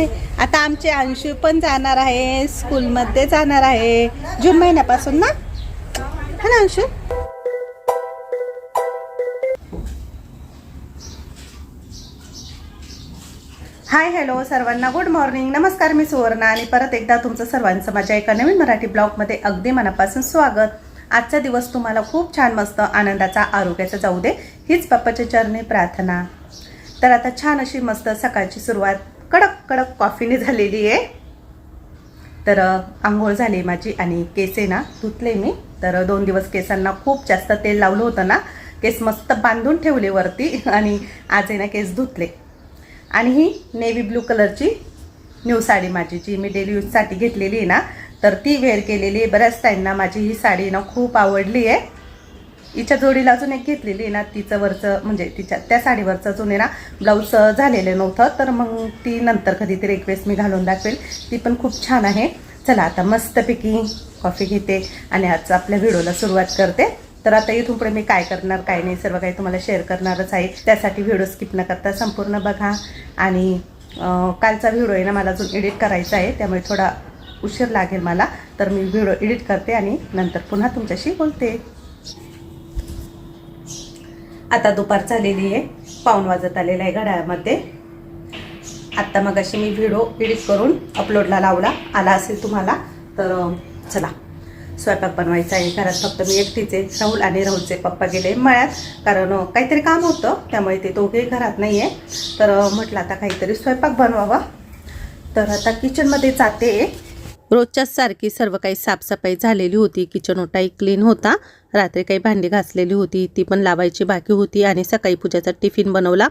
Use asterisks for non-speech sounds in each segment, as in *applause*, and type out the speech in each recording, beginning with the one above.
आहे. आता आमचे अंशू पण जाणार आहे स्कूलमध्ये जाणार आहे. जून महिन्यापासून ना? हा ना अंशू? हाय हॅलो सर्वांना. गुड मॉर्निंग नमस्कार मी सुवर्णा आणि परत एकदा तुमचं सर्वांचं माझ्या एका नवीन मराठी ब्लॉगमध्ये अगदी मनापासून स्वागत. आजचा दिवस तुम्हाला खूप छान मस्त आनंदाचा आरोग्याचा जाऊ दे. हीच बाप्पाच्या चरणी प्रार्थना. तर आता छान अशी मस्त सकाळची सुरुवात कडक कडक कॉफीने झालेली आहे. तर आंघोळ झाली माझी आणि केस आहे ना धुतले मी. तर दोन दिवस केसांना खूप जास्त तेल लावलं होतं ना केस मस्त बांधून ठेवले वरती *laughs* आणि आज आहे ना केस धुतले. आणि ही नेव्ही ब्लू कलरची न्यू साडी माझी जी मी डेली यूजसाठी घेतलेली आहे ना तर ती वेअर केलेली आहे. बऱ्याच टाईमना माझी ही साडी ना खूप आवडली आहे. हिच्या जोडीला अजून एक घेतलेली आहे ना तिचं वरचं म्हणजे तिच्या त्या साडीवरचं अजून ना ब्लाऊज झालेलं नव्हतं. तर मग ती नंतर कधीतरी एक रिक्वेस्ट मी घालून दाखवेल. ती पण खूप छान आहे. चला आता मस्तपैकी कॉफी घेते आणि आज आपल्या व्हिडिओला सुरुवात करते. तर आता इथून पुढे मी काय करणार काय नाही सर्व काही तुम्हाला शेअर करणारच आहे. त्यासाठी व्हिडिओ स्किप न करता संपूर्ण बघा. आणि कालचा व्हिडिओ आहे ना मला अजून एडिट करायचा आहे त्यामुळे थोडा उशीर लागेल मला. तर मी व्हिडिओ एडिट करते आणि नंतर पुन्हा तुमच्याशी बोलते. आता दुपार झालेली आहे. पाऊन वाजत आलेला आहे घड्याळामध्ये. आत्ता मग अशी मी व्हिडिओ एडिट करून अपलोडला लावला. आला असेल तुम्हाला तर चला. स्वयंपाक बनवायचा आहे. घरात फक्त मी एकटीचे राहुल आणि राहुलचे पप्पा गेले मळ्यात. कारण काहीतरी काम होतं. त्यामुळे ते दोघेही घरात नाही आहे तर म्हटलं आता काहीतरी स्वयंपाक बनवावा. तर आता किचनमध्ये जाते. रोजच्याच सारखी सर्व काही साफसफाई झालेली होती. किचन ओटाही क्लीन होता. रात्री काही भांडी घासलेली होती ती पण लावायची बाकी होती आणि सकाळी पूजाचा टिफिन बनवला.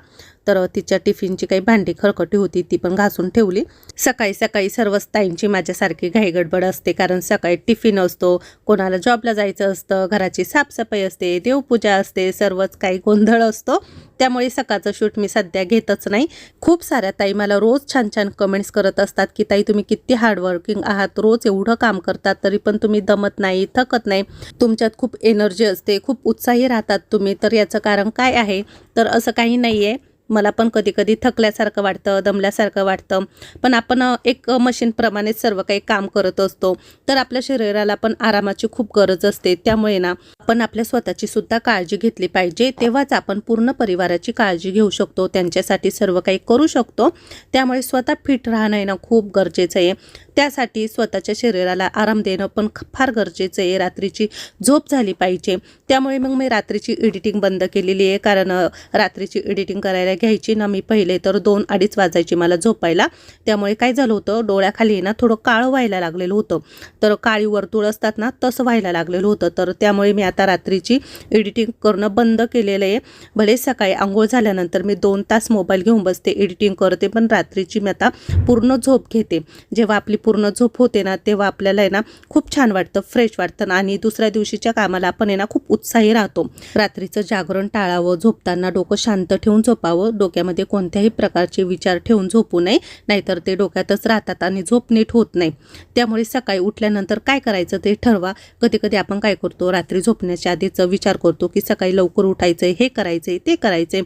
तर तिच्या टिफिनची काही भांडी खरकटी होती ती पण घासून ठेवली. सकाळी सकाळी सर्वच ताईंची माझ्यासारखी घाईगडबड असते कारण सकाळी टिफिन असतो कोणाला जॉबला जायचं असतं घराची साफसफाई असते देवपूजा असते सर्वच काही गोंधळ असतो. त्यामुळे सकाळचं शूट मी सध्या घेतच नाही. खूप साऱ्या ताई मला रोज छान छान कमेंट्स करत असतात की ताई तुम्ही किती हार्डवर्किंग आहात रोज एवढं काम करतात तरी पण तुम्ही दमत नाही थकत नाही. तुमच्यात खूप एनर्जी असते खूप उत्साही राहतात तुम्ही तर याचं कारण काय आहे? तर असं काही नाही आहे मला पण कधी कधी थकल्यासारखं वाटतं दमल्यासारखं वाटतं. पण आपण एक मशीनप्रमाणेच सर्व काही काम करत असतो. तर आपल्या शरीराला पण आरामाची खूप गरज असते. त्यामुळे ना आपण आपल्या स्वतःची सुद्धा काळजी घेतली पाहिजे. तेव्हाच आपण पूर्ण परिवाराची काळजी घेऊ शकतो. त्यांच्यासाठी सर्व काही करू शकतो. त्यामुळे स्वतः फिट राहणं ना खूप गरजेचं आहे. त्यासाठी स्वतःच्या शरीराला आराम देणं पण फार गरजेचं आहे. रात्रीची झोप झाली पाहिजे. त्यामुळे मग मी रात्रीची एडिटिंग बंद केलेली आहे. कारण रात्रीची एडिटिंग करायला घ्यायची ना मी पहिले तर दोन अडीच वाजायची मला झोपायला. त्यामुळे काय झालं होतं डोळ्याखाली ना थोडं काळं व्हायला लागलेलं होतं. तर काळी वर्तुळ असतात ना तसं व्हायला लागलेलं होतं. तर त्यामुळे मी आता रात्रीची एडिटिंग करणं बंद केलेलं आहे. भले सकाळी आंघोळ झाल्यानंतर मी दोन तास मोबाईल घेऊन बसते एडिटिंग करते पण रात्रीची मी आता पूर्ण झोप घेते. जेव्हा आपली पूर्ण झोप होते ना तेव्हा आपल्याला आहे ना खूप छान वाटतं फ्रेश वाटतं आणि दुसऱ्या दिवशीच्या कामाला आपण आहे ना खूप उत्साही राहतो. रात्रीचं जागरण टाळावं झोपताना डोकं शांत ठेवून झोपावं. डोक्यामध्ये कोणत्याही प्रकारचे विचार ठेवून झोपू नये नाहीतर ते डोक्यातच राहतात आणि झोप नीट होत नाही. त्यामुळे सकाळी उठल्यानंतर काय करायचं ते ठरवा. कधी कधी आपण काय करतो रात्री झोपण्याच्या आधीच विचार करतो की सकाळी लवकर उठायचं हे करायचं ते करायचं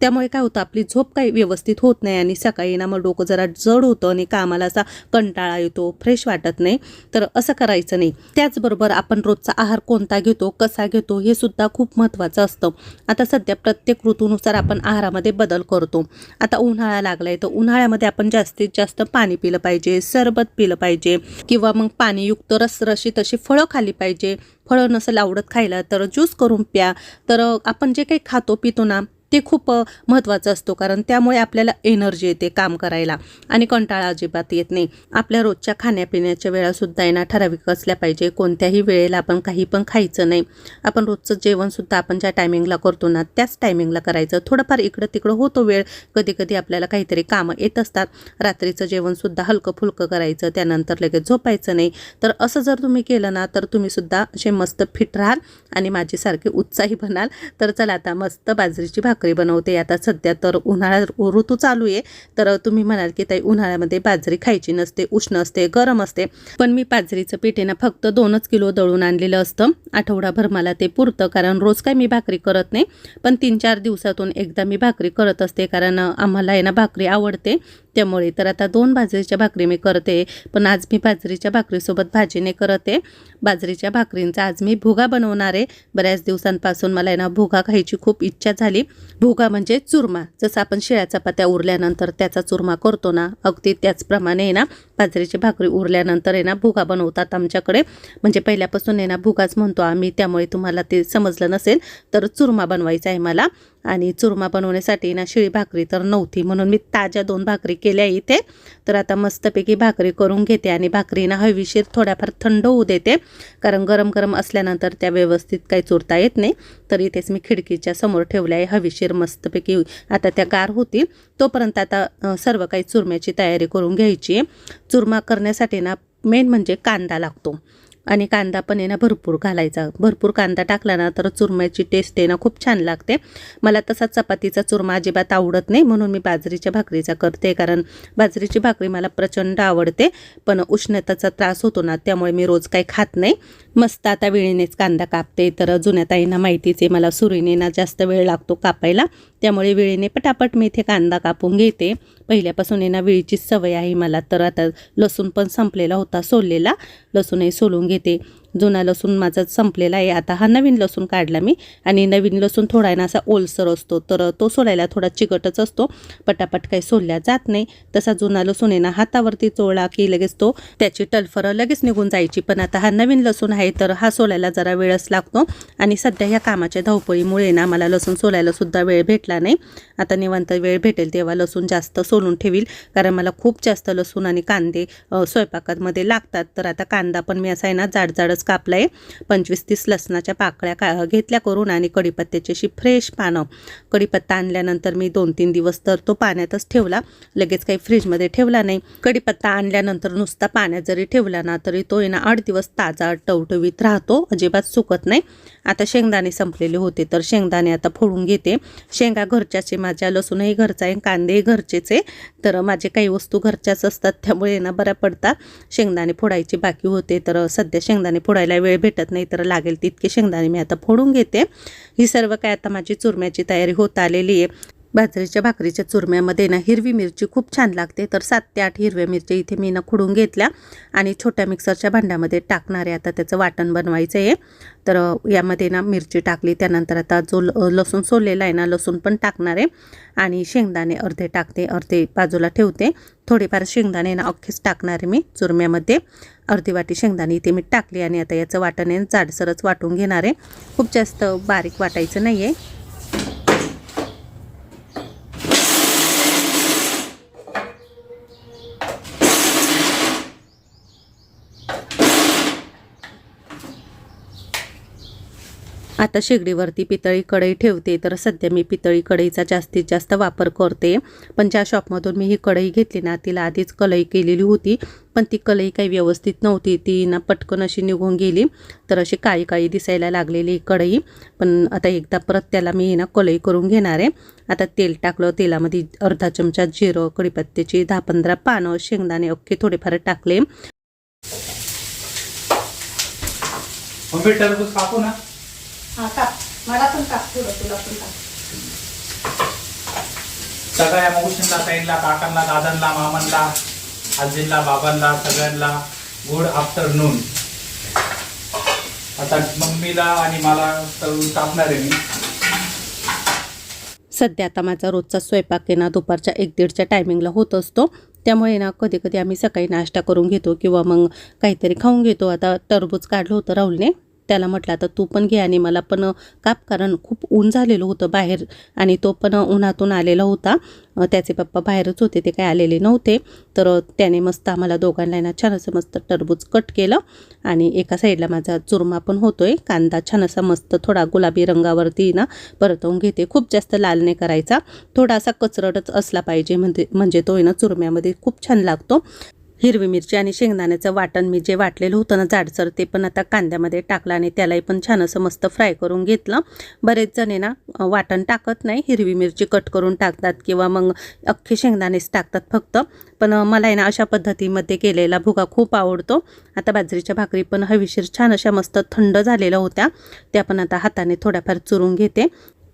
त्यामुळे काय होतं आपली झोप काही व्यवस्थित होत नाही आणि सकाळी ना मग डोकं जरा जड होतं आणि कामाला असा कंटाळा येतो फ्रेश वाटत नाही. तर असं करायचं नाही. त्याचबरोबर आपण रोजचा आहार कोणता घेतो कसा घेतो हे सुद्धा खूप महत्त्वाचं असतं. आता सध्या प्रत्येक ऋतूनुसार आपण आहारामध्ये बदल करतो. आता उन्हाळा लागलाय तर उन्हाळ्यामध्ये आपण जास्तीत जास्त पाणी पिलं पाहिजे सरबत पिलं पाहिजे किंवा मग पाणीयुक्त रसरशी तशी फळं खाली पाहिजे. फळं नसेल आवडत खायला तर ज्यूस करून प्या. तर आपण जे काही खातो पितो ना ते खूप महत्त्वाचं असतो. कारण त्यामुळे आपल्याला एनर्जी येते काम करायला आणि कंटाळा अजिबात येत नाही. आपल्या रोजच्या खाण्यापिण्याच्या वेळासुद्धा आहे ना ठराविक असल्या पाहिजे. कोणत्याही वेळेला आपण काही पण खायचं नाही. आपण रोजचं जेवणसुद्धा आपण ज्या टायमिंगला करतो ना त्याच टायमिंगला करायचं. थोडंफार इकडं तिकडं होतो वेळ. कधी कधी आपल्याला काहीतरी कामं येत असतात. रात्रीचं जेवणसुद्धा हलकं फुलकं करायचं. त्यानंतर लगेच झोपायचं नाही. तर असं जर तुम्ही केलं ना तर तुम्हीसुद्धा असे मस्त फिट राहाल आणि माझीसारखे उत्साही बनाल. तर चला आता मस्त बाजरीची भाकरी भाकरी बनवते. आता सध्या तर उन्हाळा ऋतू चालू आहे. तर तुम्ही म्हणाल की ताई उन्हाळ्यामध्ये बाजरी खायची नसते उष्ण असते गरम असते. पण मी बाजरीचं पीठ आहे ना फक्त दोनच किलो दळून आणलेलं असतं. आठवडाभर मला ते पुरतं कारण रोज काय मी भाकरी करत नाही. पण तीन चार दिवसातून एकदा मी भाकरी करत असते कारण आम्हाला आहे ना भाकरी आवडते. त्यामुळे तर आता दोन बाजरीच्या भाकरी मी करते पण आज मी बाजरीच्या भाकरीसोबत भाजीने करते. बाजरीच्या भाकरींचा आज मी भुगा बनवणार आहे. बऱ्याच दिवसांपासून मला आहे ना भुगा खायची खूप इच्छा झाली. भुगा म्हणजे चुरमा. जसं आपण शिळ्या चपात्या उरल्यानंतर त्याचा चुरमा करतो ना अगदी त्याचप्रमाणे आहे ना बाजरीची भाकरी उरल्यानंतर आहे ना भुगा बनवतात आमच्याकडे. म्हणजे पहिल्यापासून आहे ना भुगाच म्हणतो आम्ही त्यामुळे तुम्हाला ते समजलं नसेल तर चुरमा बनवायचा आहे मला. आणि चुरमा बनवण्यासाठी ना शिळी भाकरी तर नव्हती. म्हणून मी ताज्या दोन भाकरी केल्या इथे. तर आता मस्तपैकी भाकरी करून घेते आणि भाकरी ना हवीशीर थोड्याफार थंड होऊ देते. कारण गरम गरम असल्यानंतर त्या व्यवस्थित काही चुरता येत नाही. तर इथेच मी खिडकीच्या समोर ठेवल्या आहे. हवीशीर मस्तपैकी आता त्या गार होतील. तोपर्यंत आता सर्व काही चुरम्याची तयारी करून घ्यायची आहे. चुरमा करण्यासाठी ना मेन म्हणजे कांदा लागतो. आणि कांदा पण आहे ना भरपूर घालायचा. भरपूर कांदा टाकला ना तर चुरम्याची टेस्ट आहे ना खूप छान लागते. मला तसा चपातीचा चुरमा अजिबात आवडत नाही म्हणून मी बाजरीच्या भाकरीचा करते कारण बाजरीची भाकरी मला प्रचंड आवडते. पण उष्णतेचा त्रास होतो ना त्यामुळे मी रोज काही खात नाही. मस्त आता वेळेनेच कांदा कापते. तर जुन्या ताईंना माहितीच आहे मला सुरीने ना जास्त वेळ लागतो कापायला. त्यामुळे वेळेने पटापट मी इथे कांदा कापून घेते. पहिल्यापासून आहे ना वेळीची सवय आहे मला. तर आता लसूण पण संपलेला होता सोललेला. लसूणही सोलून घेते. जुना लसूण माझा संपलेला आहे. आता हा नवीन लसूण काढला मी आणि नवीन लसूण थोडा आहे ना असा ओलसर असतो. तर तो सोलायला थोडा चिकटच असतो. पटापट काही सोलल्या जात नाही. तसा जुना लसूण आहे ना हातावरती चोळला की लगेच तो त्याची टलफरं लगेच निघून जायची. पण आता हा नवीन लसूण आहे तर हा सोलायला जरा वेळच लागतो. आणि सध्या ह्या कामाच्या धावपळीमुळे ना मला लसूण सोलायला सुद्धा वेळ भेटला नाही. आता निवांत वेळ भेटेल तेव्हा लसूण जास्त सोलून ठेवील. कारण मला खूप जास्त लसूण आणि कांदे स्वयंपाकामध्ये लागतात. तर आता कांदा पण मी असा आहे ना जाड जाडच कापलं आहे पंचवीस तीस लसणाच्या पाकळ्या का घेतल्या करून आणि कढीपत्त्याची अशी फ्रेश पानं कढीपत्ता आणल्यानंतर मी दोन तीन दिवस तर तो पाण्यातच ठेवला. लगेच काही फ्रीजमध्ये ठेवला नाही. कढीपत्ता आणल्यानंतर नुसता पाण्यात जरी ठेवला ना तरी तो आहे ना आठ दिवस ताजा टवटवीत राहतो. अजिबात सुकत नाही. आता शेंगदाणे संपलेले होते तर शेंगदाणे आता फोडून घेते. शेंगा घरच्याचे माझ्या लसूणही घरचा आहे कांदेही घरचेच आहे. तर माझे काही वस्तू घरच्याच असतात त्यामुळे ना बऱ्या पडतात. शेंगदाणे फोडायचे बाकी होते तर सध्या शेंगदाणे फोडायला वेळ भेटत नाही तर लागेल तितके शेंगदाणे मी आता फोडून घेते. ही सर्व काय आता माझी चुरम्याची तयारी होत आलेली आहे. बाजरीच्या भाकरीच्या चुरम्यामध्ये ना हिरवी मिरची खूप छान लागते. तर सात ते आठ हिरव्या मिरच्या इथे मी ना खुडून घेतल्या आणि छोट्या मिक्सरच्या भांड्यामध्ये टाकणार आहे आता त्याचं वाटण बनवायचं आहे. तर यामध्ये ना मिरची टाकली त्यानंतर आता जो ल- लसूण सोललेला आहे ना लसूण पण टाकणार आहे आणि शेंगदाणे अर्धे टाकते अर्धे बाजूला ठेवते. थोडेफार शेंगदाणे ना अख्खेच टाकणार आहे मी चुरम्यामध्ये. अर्धी वाटी शेंगदाणे इथे मी टाकली आणि आता याचं वाटण आहे जाडसरच वाटून घेणार आहे. खूप जास्त बारीक वाटायचं नाही आहे आता शेगडीवरती पितळी कढई ठेवते तर सध्या मी पितळी कढईचा जास्तीत जास्त वापर करते. पण ज्या शॉपमधून मी ही कढई घेतली ना तिला आधीच कलई केलेली होती. पण ती कलई काही व्यवस्थित नव्हती ती ना पटकन अशी निघून गेली. तर अशी काळी काळी दिसायला लागलेली कढई. पण आता एकदा परत त्याला मी ना कलई करून घेणार आहे. आता तेल टाकलं तेलामध्ये अर्धा चमचा जिरं कढीपत्त्याची दहा पंधरा पानं शेंगदाणे अख्खे थोडेफार टाकले. कापू ना. हा टाक. मला पण टाक थोडं तुला पण टाक. सगळ्या मावशींना ताईंना काकांना दादांना मामांना आजींना बाबांना सगळ्यांना गुड आफ्टरनून. आता मम्मीला आणि मला तळून टाकणार आहे मी. सध्या आता माझा रोजचा स्वयंपाक आहे ना दुपारच्या एक दीडच्या टायमिंगला होत असतो. त्यामुळे ना कधी कधी आम्ही सकाळी नाश्ता करून घेतो किंवा मग काहीतरी खाऊन घेतो. आता टरबूज काढलं होतं राहुलने. त्याला म्हटलं आता तू पण घे आणि मला पण काप कारण खूप ऊन झालेलं होतं बाहेर आणि तो पण उन्हातून आलेला होता. त्याचे पप्पा बाहेरच होते ते काय आलेले नव्हते. तर त्याने मस्त आम्हाला दोघांना ना छान असं मस्त टरबूज कट केलं आणि एका साईडला माझा चुरमा पण होतोय. कांदा छान असा मस्त थोडा गुलाबी रंगावरती ना परतवून घेते. खूप जास्त लाल नाही करायचा. थोडासा कचरटच असला पाहिजे म्हणजे म्हणजे तो आहे ना चुरम्यामध्ये खूप छान लागतो. हिरवी मिरची आणि शेंगदाण्याचं वाटण मी जे वाटलेलं होतं ना जाडसर ते पण आता कांद्यामध्ये टाकलं आणि त्यालाही पण छान असं मस्त फ्राय करून घेतलं. बरेच जण ना वाटण टाकत नाही. हिरवी मिरची कट करून टाकतात किंवा मग अख्खे शेंगदाणेच टाकतात फक्त. पण मला आहे ना अशा पद्धतीमध्ये केलेला भुगा खूप आवडतो. आता बाजरीच्या भाकरी पण हवीशीर छान अशा मस्त थंड झालेल्या होत्या. त्या पण आता हाताने थोड्याफार चुरून घेते.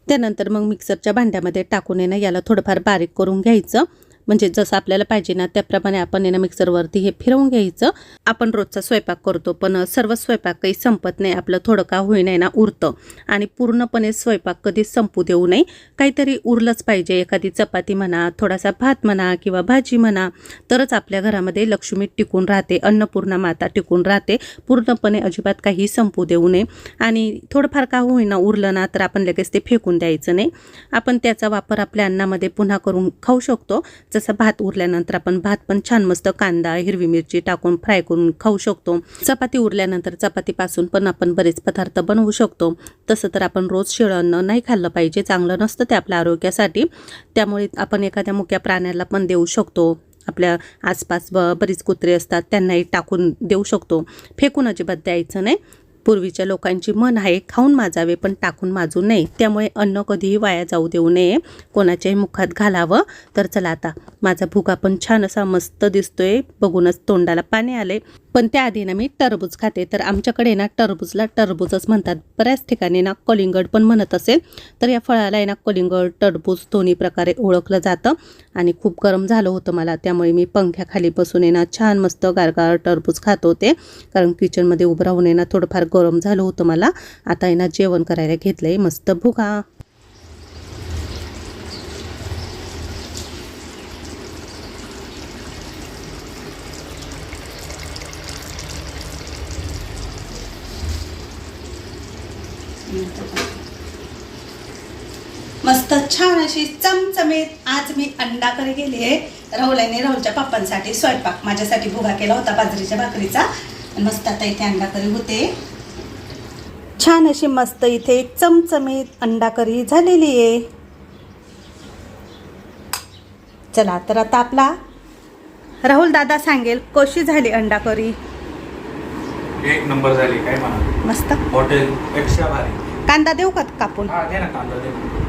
त्यानंतर मग मिक्सरच्या भांड्यामध्ये टाकून येणं याला थोडंफार बारीक करून घ्यायचं. म्हणजे जसं आपल्याला पाहिजे ना त्याप्रमाणे आपण आहे ना मिक्सरवरती हे फिरवून घ्यायचं. आपण रोजचा स्वयंपाक करतो पण सर्व स्वयंपाक काही संपत नाही आपलं थोडं का होईना ना उरतं. आणि पूर्णपणे स्वयंपाक कधीच संपू देऊ नये. काहीतरी उरलंच पाहिजे एखादी चपाती म्हणा थोडासा भात म्हणा किंवा भाजी म्हणा तरच आपल्या घरामध्ये लक्ष्मी टिकून राहते अन्नपूर्णा माता टिकून राहते. पूर्णपणे अजिबात काही संपू देऊ नये. आणि थोडंफार का होईना उरलं ना तर आपण लगेच ते फेकून द्यायचं नाही. आपण त्याचा वापर आपल्या अन्नामध्ये पुन्हा करून खाऊ शकतो. जसं भात उरल्यानंतर आपण भात पण छान मस्त कांदा हिरवी मिरची टाकून फ्राय करून खाऊ शकतो. चपाती उरल्यानंतर चपातीपासून पण आपण बरेच पदार्थ बनवू शकतो. तसं तर आपण रोज शिळं अन्न नाही खाल्लं पाहिजे चांगलं नसतं ते आपल्या आरोग्यासाठी. त्यामुळे आपण एखाद्या मुक्या प्राण्याला पण देऊ शकतो. आपल्या आसपास बरीच कुत्रे असतात त्यांनाही टाकून देऊ शकतो. फेकून अजिबात द्यायचं नाही. पूर्वीच्या लोकांची मन आहे खाऊन माजावे पण टाकून माजू नये. त्यामुळे अन्न कधीही वाया जाऊ देऊ नये. कोणाच्याही मुखात घालावं तर चला आता. माझा भुगा पण छान असा मस्त दिसतोय. बघूनच तोंडाला पाणी आले पण त्याआधी ना मी टरबूज खाते. तर आमच्याकडे ना टरबूजला टरबूजच म्हणतात. बऱ्याच ठिकाणी ना कलिंगड पण म्हणत असेल. तर या फळाला आहे ना कलिंगड टरबूज दोन्ही प्रकारे ओळखलं जातं. आणि खूप गरम झालं होतं मला. त्यामुळे मी पंख्याखाली बसून आहे ना छान मस्त गारगार टरबूज खात होते. कारण किचनमध्ये उभं राहून आहे ना थोडंफार गरम झालं होतं मला. आता आहे ना जेवण करायला घेतलं आहे मस्त भुगा. मस्त छान अशी चमचमीत आज मी अंडा करी गेली आहे. राहुलाने राहुलच्या पप्पांसाठी स्वयंपाक माझ्यासाठी भुगा केला होता बाजरीच्या भाकरीचा. मस्त आता इथे अंडा करी होते. छान अशी मस्त इथे चमचमीत अंडा करी झालेली आहे. चला तर आता आपला राहुल दादा सांगेल कशी झाली अंडा करी? एक नंबर झाली काय म्हणा. मस्त. हॉटेल पेक्षा भारी. कांदा देऊ का कापून? हा दे ना कांदा दे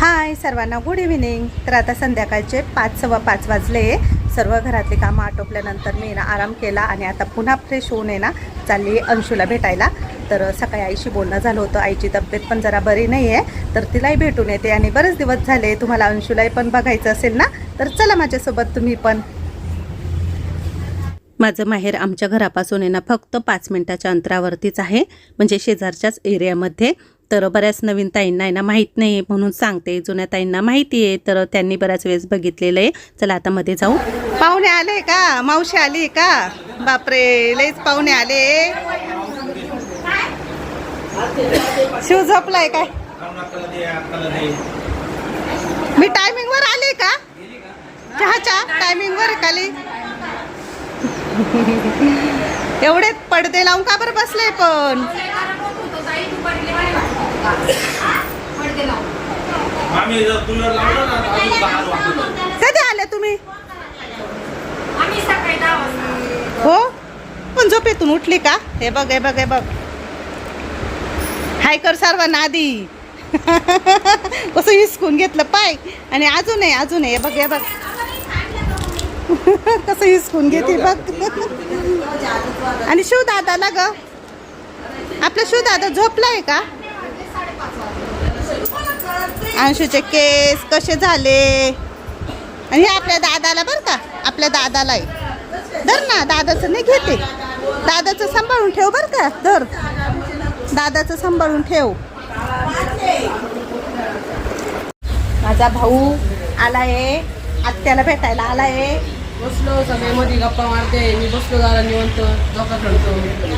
हाय सर्वांना गुड इव्हिनिंग तर आता संध्याकाळचे पाच सव्वा पाच वाजले. सर्व घरातले कामं आटोपल्यानंतर मी ना आराम केला आणि आता पुन्हा फ्रेश होऊन आहे ना चालली अंशूला भेटायला. तर सकाळी आईशी बोलणं झालं होतं. आईची तब्येत पण जरा बरी नाही आहे तर तिलाही भेटून येते आणि बरेच दिवस झाले. तुम्हाला अंशूलाही पण बघायचं असेल ना? तर चला माझ्यासोबत तुम्ही पण. माझं माहेर आमच्या घरापासून आहे ना फक्त पाच मिनटाच्या अंतरावरतीच आहे. म्हणजे शेजारच्याच एरियामध्ये तर बऱ्याच नवीन ताईंना आहे ना माहीत नाही म्हणून सांगते. जुन्या ताईंना माहिती आहे तर त्यांनी बऱ्याच वेळेस बघितलेलं आहे. चला आता मध्ये जाऊ. पाहुणे आले का? मावशी आली का? बापरे लईच पाहुणे आले. शिव झोपलाय काय? मी टायमिंग वर आले का? चहाच्या टायमिंग वर खाली. एवढे पडदे लावून का बरं बसले पण मामी जर कूलर लावलं ना तर अजून गार वाटतं कधी आले तुम्ही? हो? पण झोपेतून उठली का? हे बघ हे बघ हे बघ. हाय कर सर्वांना आधी कसं *laughs* हिसकून घेतलं पाय. आणि अजून आहे अजून आहे. हे बघ हे बघ. *laughs* कसं हिसकून घेते बघ. आणि शिवदादाला ग. आपला शिवदादा झोपलाय का? अंशूचे केस कसे झाले? आणि हे आपल्या दादाला बरं का आपल्या दादाला आहे. धर ना दादाचं नाही घेते. दादाचं सांभाळून ठेव बरं का धर. दादाचं सांभाळून ठेव. माझा भाऊ आलाय आत्याला भेटायला आलाय. बसलो सगळे मध्ये गप्पा मारते. मी बसलो जरा निवंत झोका खेळतो.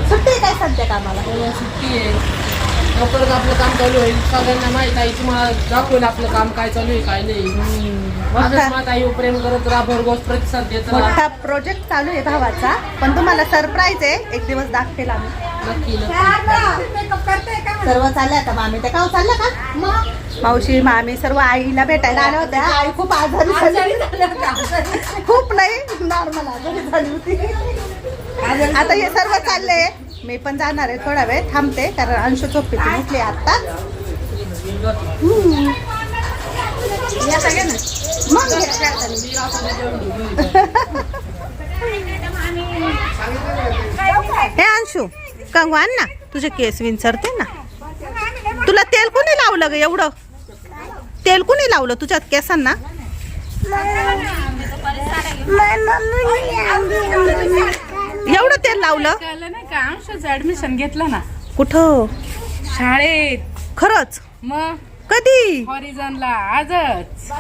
सुट्टी आहे काय सध्या कामाला? हो, सुट्टी आहे. लवकरच आपलं काम चालू होईल. सगळ्यांना माहीत आहे तुम्हाला दाखवेल आपलं काम काय चालू आहे काय नाही. मत प्रेम करत राहा भरघोस प्रतिसाद देत राहा. मोठा प्रोजेक्ट चालू आहे भावाचा पण तुम्हाला सरप्राईज आहे. एक दिवस दाखवेल आम्ही. नक्की नक्की. सर्व चालले आता. मामी त्या का चालल्या का? मावशी मामी सर्व आईला भेटायला आल्या होत्या. आई खूप आजारी झाली. खूप नाही नॉर्मल आजारी झाली होती. आता हे सर्व चालले मी पण जाणार आहे थोडा वेळ थांबते कारण अंशू झोपेतून उठली आता या सगळ्यांना. मग हे अंशू आण ना. तुझे केस विंचरते ना. तुला तेल कुणी लावलं ग एवढं? तेल कुणी लावलं तुझ्यात केसांना? एवढं तेल लावलं? कळलं नाही का? अंशच ऍडमिशन घेतलं ना. कुठं? शाळेत. खरंच? मग? कधी? हॉरिझनला आजच.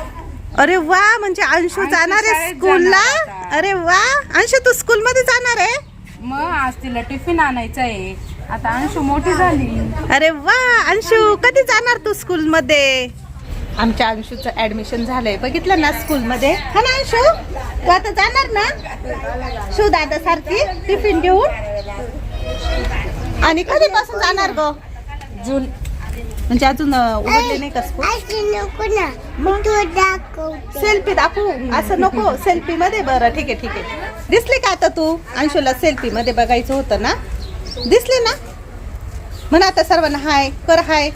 अरे वा म्हणजे अंशू अंशू जाणार आहे शाळेत स्कूलला जाणार आता. अरे वा अंशू तू स्कूल मध्ये जाणार आहे? मग आज तिला टिफिन आणायचा आहे. आता अंशू मोठी झाली. अरे वा अंशू कधी जाणार तू स्कूल मध्ये आमच्या अंशूचं ऍडमिशन झालंय. बघितलं ना स्कूल मध्ये हा ना अंशू? तू आता जाणार ना? शू दादा सारखी टिफिन घेऊन? आणि कधीपासून जाणार ग? जून. म्हणजे अजून उघडले नाही का स्कूल सेल्फी दाखवू? असं नको. सेल्फी मध्ये? बरं ठीक आहे ठीक आहे. दिसली का आता तू? अंशूला सेल्फी मध्ये बघायचं होतं ना? दिसली ना? म्हणा आता सर्वांना हाय कर हाय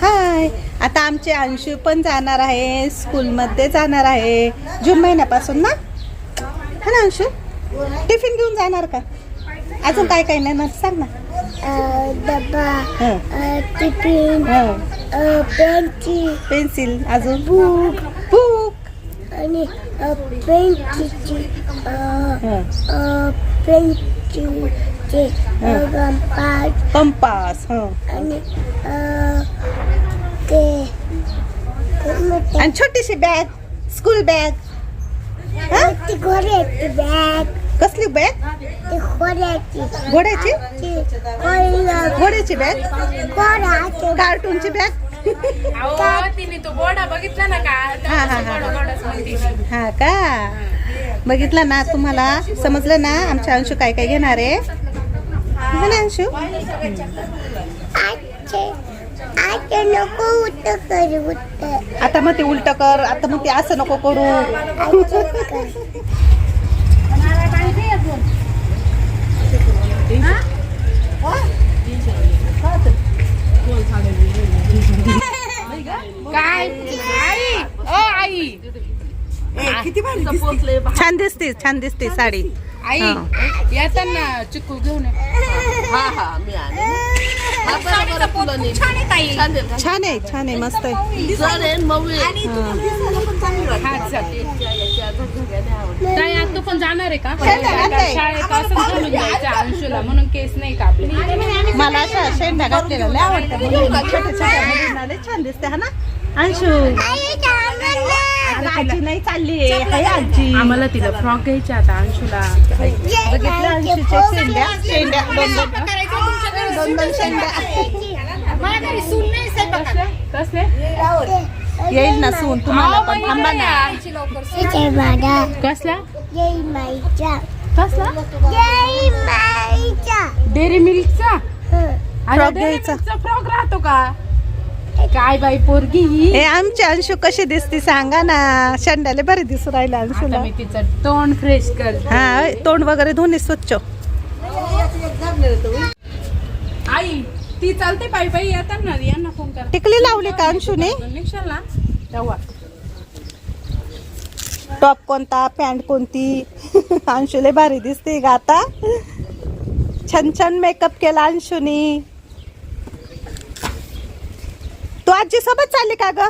हाय. आता आमचे अंशू पण जाणार आहे. स्कूलमध्ये जाणार आहे. जून महिन्यापासून ना? हा ना अंशू? टिफिन घेऊन जाणार का? अजून काय काय नाही सांग ना. डबा टिफिन. पेन्सिल पेन्सिल अजून? बुक. बुक. आणि पेन्सिलची हं. कंपास हं. आणि ते? आणि छोटीशी बॅग स्कूल बॅग. ती घोड्याची बॅग. कसली बॅग? ती घोड्याची घोड्याची ती घोड्या- घोड्याची बॅग? घोड्याची कार्टूनची बॅग? अहो तिने तो बोडा बघितला ना का? हा, हा, हा. म्हणते. हा का? बघितलं ना तुम्हाला? समजलं ना? आमच्या अंशू काय काय घेणार आहे? ना अंशू नको उठ करू उठ आता मग ते उलट कर आता मग ते असं नको करू. आजचे कर काय? आई! ओ आई! छान दिसते. छान दिसते साडी. आई हा. साडीचा पोत खूप छान आहे ताई. छान आहे छान आहे मस्त आहे. हा. ताई आज तू पण जाणार आहे का. शाळेत असं जायचं अंशूला. म्हणून केस नाही का आपले? मला अशा शेंडा लय मुलींना लय छान दिसते हा ना? अंशू. आजी नाही चालली. आहे हाय आजी. आम्हाला तिला फ्रॉक घ्यायचे आता अंशूला. बघितलं अंशूच्या शेंड्या? शेंड्या. दोन शेंड्या. येईल ना सून. तुम्हाला पण. थांबा ना. कसला? कसला? डेअरी घ्यायचा. मिल्कचा फ्रॉक राहतो का? काय बाई पोरगी? ही आमची अंशू कशी दिसते सांगा ना. शेंड्याले बरे दिसू राहिले आता अंशूला मी तिचं तोंड फ्रेश कर हा तोंड वगैरे धुणे स्वच्छ. आई ती चालते पायी पायी येतात ना यांना फोन कर. टिकली लावली का अंशूने? निघशाल ना तेव्हा. टॉप कोणता पॅन्ट कोणती? *laughs* अंशूले भारी दिसते का आता. छान छान मेकअप केला अंशूनी. तू आजी सोबत चालली का ग?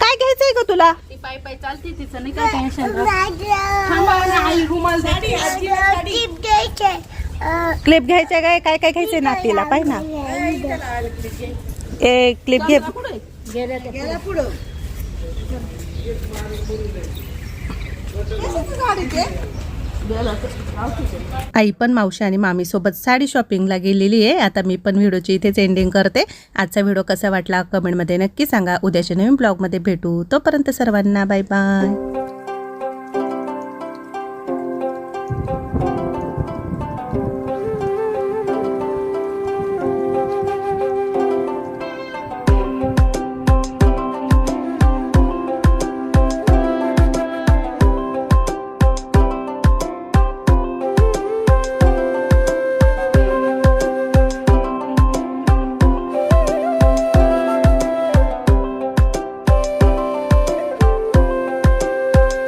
काय घ्यायचंय ग तुला? ती पायी पायी चालते तिचं नाही काय टेन्शन माझं थांबा ना आई रुमाल देते. टिप द्यायचे क्लिप घ्यायच्या. काय? काय काय घ्यायचंय ना तिला पाहि ना. ए क्लिप घे. आई पण मावशी आणि मामीसोबत साडी शॉपिंगला गेलेली आहे. आता मी पण व्हिडिओची इथेच एंडिंग करते. आजचा व्हिडिओ कसा वाटला कमेंटमध्ये नक्की सांगा. उद्याच्या नवीन ब्लॉगमध्ये भेटू. तोपर्यंत सर्वांना बाय बाय